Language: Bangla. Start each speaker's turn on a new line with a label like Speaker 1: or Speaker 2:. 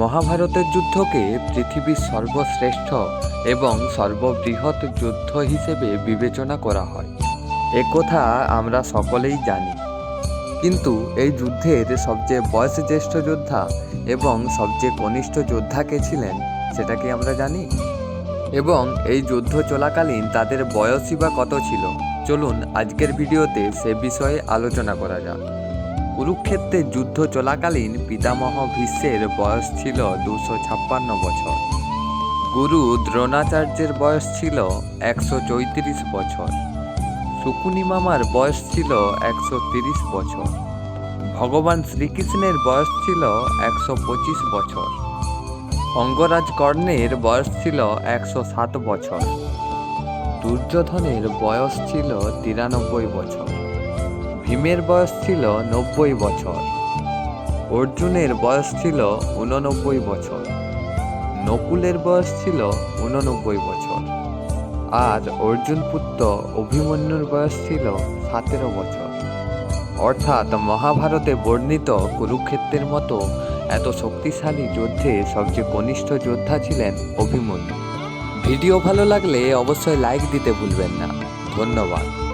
Speaker 1: মহাভারতের যুদ্ধকে পৃথিবীর সর্বশ্রেষ্ঠ এবং সর্ববৃহৎ যুদ্ধ হিসেবে বিবেচনা করা হয়। একথা আমরা সকলেই জানি। কিন্তু এই যুদ্ধের সবচেয়ে বয়সজ্যেষ্ঠ যোদ্ধা এবং সবচেয়ে কনিষ্ঠ যোদ্ধা কে ছিলেন, সেটা কি আমরা জানি? এবং এই যুদ্ধ চলাকালীন তাদের বয়সই বা কত ছিল? চলুন আজকের ভিডিওতে সে বিষয়ে আলোচনা করা যাক। কুরুক্ষেত্রের যুদ্ধ চলাকালীন পিতামহ ভীষ্মের বয়স ছিল দুশো ছাপ্পান্ন বছর। গুরু দ্রোণাচার্যের বয়স ছিল একশো চৌত্রিশ বছর। শুকুনি মামার বয়স ছিল একশো তিরিশ বছর। ভগবান শ্রীকৃষ্ণের বয়স ছিল একশো পঁচিশ বছর। অঙ্গরাজ কর্ণের বয়স ছিল একশো সাত বছর। দুর্যোধনের বয়স ছিল তিরানব্বই বছর। ভীমের বয়স ছিল নব্বই বছর। অর্জুনের বয়স ছিল উননব্বই বছর। নকুলের বয়স ছিল উননব্বই বছর। আর অর্জুন পুত্র অভিমন্যুর বয়স ছিল সতেরো বছর। অর্থাৎ মহাভারতে বর্ণিত কুরুক্ষেত্রের মতো এত শক্তিশালী যুদ্ধে সবচেয়ে কনিষ্ঠ যোদ্ধা ছিলেন অভিমন্যু। ভিডিও ভালো লাগলে অবশ্যই লাইক দিতে ভুলবেন না। ধন্যবাদ।